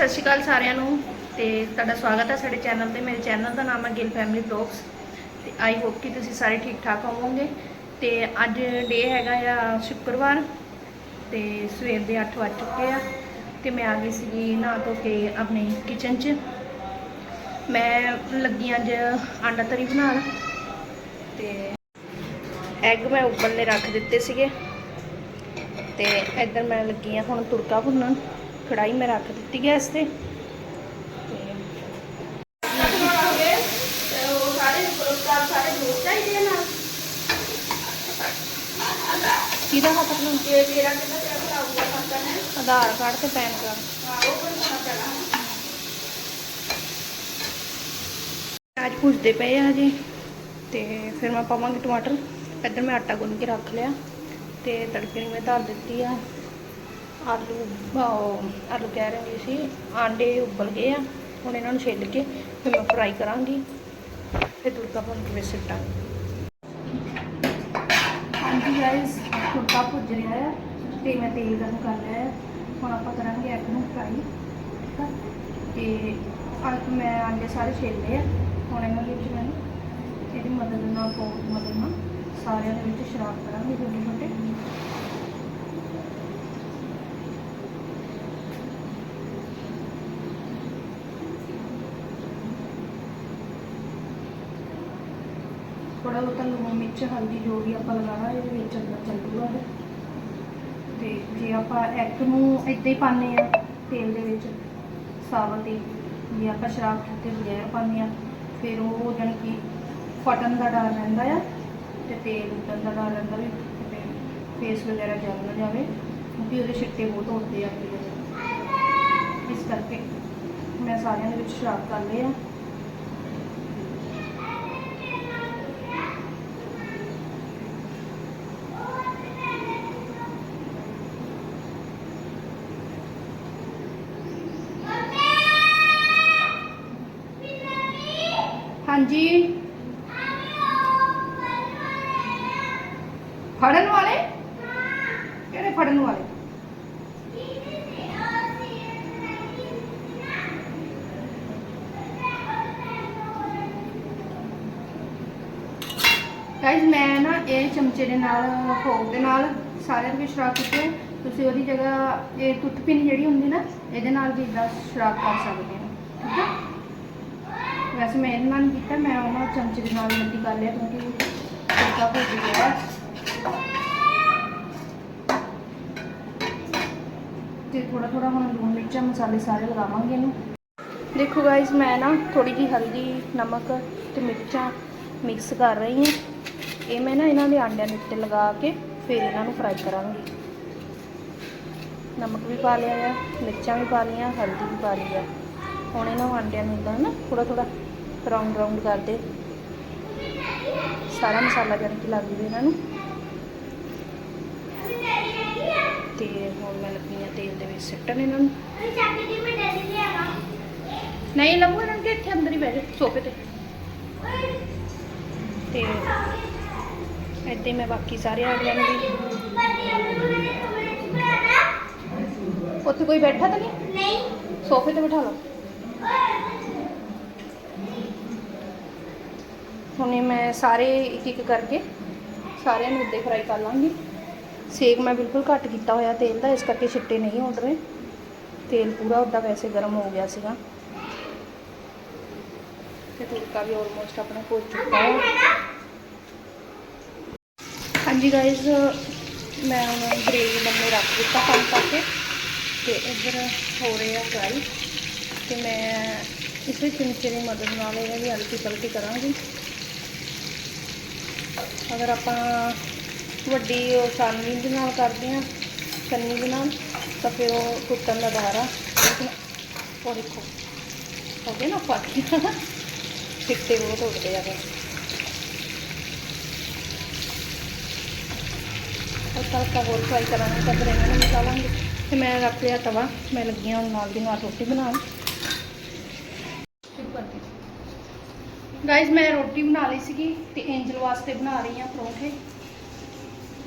ਸਤਿ ਸ਼੍ਰੀ ਅਕਾਲ ਸਾਰਿਆਂ ਨੂੰ ਤੇ ਤੁਹਾਡਾ ਸਵਾਗਤ ਹੈ ਸਾਡੇ ਚੈਨਲ ਤੇ। ਮੇਰੇ ਚੈਨਲ ਦਾ ਨਾਮ ਹੈ ਗਿਲ ਫੈਮਿਲੀ ਬਲੌਗਸ ਤੇ ਆਈ ਹੋਪ ਕਿ ਤੁਸੀਂ ਸਾਰੇ ਠੀਕ ਠਾਕ ਹੋਵੋਗੇ। ਤੇ ਅੱਜ ਡੇ ਹੈਗਾ ਆ ਸ਼ੁੱਕਰਵਾਰ ਤੇ ਸਵੇਰ ਦੇ 8 ਵੱਜ ਚੁੱਕੇ ਆ ਤੇ ਮੈਂ ਆ ਗਈ ਸੀਗੀ ਨਹਾ ਧੋ ਕੇ ਆਪਣੀ ਕਿਚਨ 'ਚ। ਮੈਂ ਲੱਗੀ ਅੱਜ ਆਂਡਾ ਤਰੀ ਬਣਾਉਣ ਤੇ ਐਗ ਮੈਂ ਉਬਲਨੇ ਰੱਖ ਦਿੱਤੇ ਸੀਗੇ। ਤੇ ਇੱਧਰ ਮੈਂ ਲੱਗੀ ਆ ਹੁਣ ਤੁਰਕਾ ਭੁੰਨਣ। ਕੜਾਈ ਮੈਂ ਰੱਖ ਦਿੱਤੀ ਗੈਸ ਤੇ। ਤੇ ਕਿਹਦਾ ਹੱਥ ਆਪਣਾ? ਤੇ ਤੇਰਾ ਕਿੰਨਾ ਤੇ ਆਊਗਾ ਖਾਤਾ ਹੈ ਆਧਾਰ ਕਾਰਡ ਤੇ ਪੈਨ ਕਾਰਡ। ਹਾਂ ਉਹ ਬਣਾਉਣਾ ਪੈਣਾ ਅੱਜ ਪੁੱਛਦੇ ਪਏ ਆ ਜੀ ਤੇ ਫਿਰ ਮੈਂ ਪਾਵਾਂਗੀ ਟਮਾਟਰ। ਇੱਧਰ ਮੈਂ ਆਟਾ ਗੁੰਨ ਕੇ ਰੱਖ ਲਿਆ, ਤੇ ਤੜਕੇ ਨੂੰ ਮੈਂ ਧਰ ਦਿੱਤੀ ਆ। ਆਲੂ ਆਲੂ ਕਹਿ ਰਹੇ ਸੀ, ਆਂਡੇ ਉਬਲ ਗਏ ਆ, ਹੁਣ ਇਹਨਾਂ ਨੂੰ ਛਿੱਲ ਕੇ ਫਿਰ ਮੈਂ ਫਰਾਈ ਕਰਾਂਗੀ, ਫਿਰ ਤੁਰਕਾ ਭੁੰਨ ਕੇ ਵਿੱਚ ਸਿੱਟਾਂਗੀ ਹਾਂਜੀ ਗਾਇਸ ਤੁਰਕਾ ਭੁੱਜ ਰਿਹਾ ਆ ਤੇ ਮੈਂ ਤੇਲ ਗਰਮ ਕਰ ਲਿਆ ਹੈ ਹੁਣ ਆਪਾਂ ਕਰਾਂਗੇ ਐਗ ਨੂੰ ਫਰਾਈ ਠੀਕ ਆ? ਤੇ ਅੱਜ ਮੈਂ ਆਂਡੇ ਸਾਰੇ ਛਿੱਲ ਆ, ਹੁਣ ਇਹਨਾਂ ਦੇ ਵਿੱਚ ਮੈਂ ਇਹਦੀ ਮਦਦ ਨਾਲ, ਬਹੁਤ ਦੀ ਮਦਦ ਨਾਲ ਸਾਰਿਆਂ ਦੇ ਵਿੱਚ ਸ਼ਰਾਬ ਕਰਾਂਗੇ ਛੋਟੇ ਛੋਟੇ ਥੋੜਾ ਬਹੁਤਾ ਲੂਣ ਮਿਰਚ, ਹਲਦੀ ਜੋ ਵੀ ਆਪਾਂ ਲਗਾਣਾ ਇਹਦੇ ਵਿੱਚ ਅੰਦਰ ਚੱਲੂਗਾ ਇਹ ਤੇ ਜੇ ਆਪਾਂ ਐਗ ਨੂੰ ਇੱਦਾਂ ਹੀ ਪਾਉਂਦੇ ਆ ਤੇਲ ਦੇ ਵਿੱਚ ਸਾਵਤ ਹੀ ਜੇ ਆਪਾਂ ਸ਼ਰਾਬ ਕੀਤੇ ਬਗੈਰ ਪਾਉਂਦੇ ਆ ਫਿਰ ਉਹ ਜਾਣੀ ਕਿ ਫਟਣ ਦਾ ਡਰ ਰਹਿੰਦਾ ਆ ਤੇ ਤੇਲ ਉੱਡਣ ਦਾ ਡਰ ਰਹਿੰਦਾ ਵੀ ਕਿਤੇ ਫੇਸ ਵਗੈਰਾ ਜਲ ਨਾ ਜਾਵੇ, ਕਿਉਂਕਿ ਉਹਦੇ ਛਿੱਟੇ ਬਹੁਤ ਉੱਡਦੇ ਆ। ਅੱਗੇ ਇਸ ਕਰਕੇ ਮੈਂ ਸਾਰਿਆਂ ਦੇ ਵਿੱਚ ਸ਼ਰਾਬ ਕਰ ਲਏ ਆ ਹਾਂਜੀ। ਫੜਨ ਵਾਲੇ? ਕਿਹੜੇ ਫੜਨ ਵਾਲੇ? ਗਾਇਸ ਮੈਂ ਨਾ ਇਹ ਚਮਚੇ ਦੇ ਨਾਲ ਫੋਕ ਦੇ ਨਾਲ ਸਾਰਿਆਂ ਦੇ ਵਿੱਚ ਸ਼ਰਾਬ ਕੀਤੀ ਤੁਸੀਂ ਉਹਦੀ ਜਗ੍ਹਾ, ਇਹ ਟੁੱਟ ਪਿੰਨ ਜਿਹੜੀ ਹੁੰਦੀ ਨਾ, ਇਹਦੇ ਨਾਲ ਵੀ ਇਦਾਂ ਸ਼ਰਾਬ ਕਰ ਸਕਦੇ ਹੋ, ਠੀਕ ਹੈ? ਵੈਸੇ ਮੈਂ ਇਹਨਾਂ ਨਾਲ ਕੀਤਾ, ਮੈਂ ਉਹਨਾਂ ਚਮਚੇ ਦੇ ਨਾਲ ਮਿੱਟੀ ਕਰ ਲਿਆ ਕਿਉਂਕਿ ਤੜਕਾ ਭੁੱਜ ਗਿਆ ਤੇ ਥੋੜਾ ਥੋੜਾ ਹੁਣ ਲੂਣ ਮਿਰਚਾਂ, ਮਸਾਲੇ ਸਾਰੇ ਲਗਾਵਾਂਗੇ ਇਹਨੂੰ। ਦੇਖੋ ਗਾਇਸ ਮੈਂ ਨਾ ਥੋੜੀ ਜਿਹੀ ਹਲਦੀ, ਨਮਕ ਤੇ ਮਿਰਚਾਂ ਮਿਕਸ ਕਰ ਰਹੀ ਹਾਂ। ਇਹ ਮੈਂ ਨਾ ਇਹਨਾਂ ਦੇ ਆਂਡਿਆਂ ਦੇ ਉੱਤੇ ਲਗਾ ਕੇ ਫਿਰ ਇਹਨਾਂ ਨੂੰ ਫਰਾਈ ਕਰਾਂਗੀ। ਨਮਕ ਵੀ ਪਾ ਲਿਆ ਆ, ਮਿਰਚਾਂ ਵੀ ਪਾ ਲਈਆਂ, ਹਲਦੀ ਵੀ ਪਾ ਲਈ ਆ। ਹੁਣ ਇਹਨਾਂ ਨੂੰ ਆਂਡਿਆਂ ਨੂੰ ਇਦਾਂ ਨਾ ਥੋੜਾ ਥੋੜਾ ਰਾਉਂਡ ਰਾਉਂਡ ਕਰਦੇ। ਸਾਰਾ ਮਸਾਲਾ ਜਾਣ ਕਿ ਲੱਗ ਜਵੇ ਇਹਨਾਂ ਨੂੰ। ਤੇ ਹੁਣ ਮੈਂ ਲੱਗੀ ਆ ਤੇਲ ਦੇ ਵਿੱਚ ਸਿੱਟਣ ਇਹਨਾਂ ਨੂੰ। ਨਹੀਂ ਲੱਭੂ ਇਹਨਾਂ ਦੇ ਇੱਥੇ ਅੰਦਰ ਹੀ ਬਹਿ ਜਾ ਸੋਫੇ ਤੇ। ਤੇ ਹੀ ਮੈਂ ਬਾਕੀ ਸਾਰੇ ਆਂਡਿਆਂ ਨੂੰ ਵੀ ਉੱਥੇ ਕੋਈ ਬੈਠਾ ਤਾਂ ਨਹੀਂ? ਨਹੀਂ। ਸੋਫੇ ਤੇ ਬਿਠਾ ਲਓ। ਹੁਣੇ ਮੈਂ ਸਾਰੇ ਇੱਕ ਇੱਕ ਕਰਕੇ ਸਾਰਿਆਂ ਨੂੰ ਉੱਦੇ ਫਰਾਈ ਕਰ ਲਾਂਗੀ। ਸੇਕ ਮੈਂ ਬਿਲਕੁਲ ਘੱਟ ਕੀਤਾ ਹੋਇਆ ਤੇਲ ਦਾ, ਇਸ ਕਰਕੇ ਛਿੱਟੇ ਨਹੀਂ ਉੱਡ ਰਹੇ। ਤੇਲ ਪੂਰਾ ਉੱਡਾ ਵੈਸੇ ਗਰਮ ਹੋ ਗਿਆ ਸੀਗਾ। ਤੇ ਤੁਰਕਾ ਵੀ ਆਲਮੋਸਟ ਆਪਣਾ ਭੁੱਜ ਚੁੱਕਾ ਹੈ। ਹਾਂਜੀ ਗਾਇਜ਼ ਮੈਂ ਹੁਣ ਗ੍ਰੇਵੀ ਬੰਨੇ ਰੱਖ ਦਿੱਤਾ ਪਾਣੀ ਪਾ ਕੇ ਤੇ ਇੱਧਰ ਹੋ ਰਹੇ ਆ ਫਰਾਈ ਤੇ ਮੈਂ ਇਸੇ ਚਮਚੇ ਦੀ ਮਦਦ ਨਾਲ ਇਹਨਾਂ ਦੀ ਹਲਕੀ ਪਲਟੀ ਕਰਾਂਗੀ। अगर आप वी सानवी के नाम करते हैं सन्नी के नाम तो फिर वह कुत्तन का डर आ गए ना पाखी सीते बहुत उठते हैं अगर हल्का होर फ्राई करा तो फिर इन्होंने बचा लेंगे तो मैं रख लिया तवा मैं लगी हूँ नाल दाल रोटी बना ਗਾਇਜ਼ ਮੈਂ ਰੋਟੀ ਬਣਾ ਲਈ ਸੀਗੀ ਤੇ ਐਂਜਲ ਵਾਸਤੇ ਬਣਾ ਰਹੀ ਹਾਂ ਪਰੌਂਠੇ।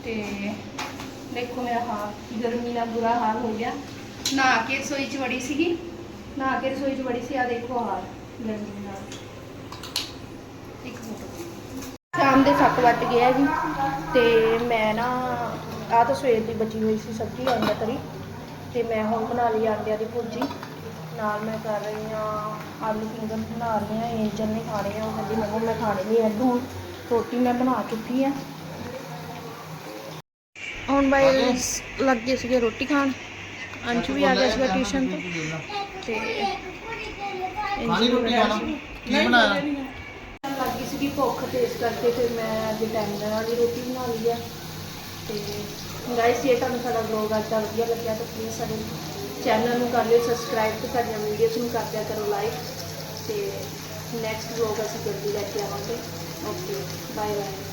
ਤੇ ਦੇਖੋ ਮੇਰਾ ਹਾਲ, ਗਰਮੀ ਨਾਲ ਬੁਰਾ ਹਾਲ ਹੋ ਗਿਆ। ਨਹਾ ਕੇ ਰਸੋਈ 'ਚ ਵੜੀ ਸੀਗੀ। ਨਹਾ ਕੇ ਰਸੋਈ 'ਚ ਬੜੀ ਸੀ ਆ ਦੇਖੋ ਹਾਲ, ਗਰਮੀ ਨਾਲ ਇੱਕ ਮਿੰਟ। ਸ਼ਾਮ ਦੇ 7 ਵੱਜ ਗਏ ਆ ਜੀ, ਤੇ ਮੈਂ ਨਾ ਆ ਤਾਂ ਸਵੇਰ ਦੀ ਬਚੀ ਹੋਈ ਸੀ ਸਬਜ਼ੀ ਆਂਡਾ ਤਰੀ ਤੇ ਮੈਂ ਹੁਣ ਬਣਾ ਲਈ ਆਂਡਿਆਂ ਦੀ ਭੁਰਜੀ। ਨਾਲ ਮੈਂ ਕਰ ਰਹੀ ਹਾਂ ਆਲੂ ਫਿੰਗਰ ਬਣਾ ਰਹੀ ਹਾਂ ਏਂਜਲ ਨੇ ਖਾਣੇ ਆ ਉਹ ਕਹਿੰਦੀ ਮੰਮਾ ਮੈਂ ਖਾਣੇ ਨਹੀਂ ਐਡ ਹੁਣ ਰੋਟੀ ਮੈਂ ਬਣਾ ਚੁੱਕੀ ਆ ਹੁਣ ਬਾਈ ਲੱਗੇ ਸੀਗੇ ਰੋਟੀ ਖਾਣ। ਅੰਸ਼ ਵੀ ਆ ਗਿਆ ਸੀਗਾ ਟਿਊਸ਼ਨ ਤੋਂ। ਤੇ ਖਾਣੀ ਰੋਟੀ ਖਾਣਾ? ਕੀ ਬਣਾਇਆ? ਲੱਗੀ ਸੀਗੀ ਭੁੱਖ ਤੇ ਇਸ ਕਰਕੇ ਫਿਰ ਮੈਂ ਅੱਜ ਨਾਲ ਹੀ ਰੋਟੀ ਬਣਾ ਲਈ ਆ। ਤੇ ਗਾਇਸ ਜੇ ਤੁਹਾਨੂੰ ਸਾਡਾ ਵਲੌਗ ਅੱਜ ਦਾ ਵਧੀਆ ਲੱਗਿਆ ਤਾਂ ਪਲੀਜ਼ ਸਾਡੇ ਚੈਨਲ ਨੂੰ ਕਰ ਲਿਓ ਸਬਸਕ੍ਰਾਈਬ ਤੇ ਸਾਡੀਆਂ ਵੀਡੀਓਜ਼ ਨੂੰ ਕਰ ਦਿਆ ਕਰੋ ਲਾਈਕ ਤੇ ਨੈਕਸਟ ਵਲੌਗ ਅਸੀਂ ਜਲਦੀ ਲੈ ਕੇ ਆਵਾਂਗੇ। Okay bye bye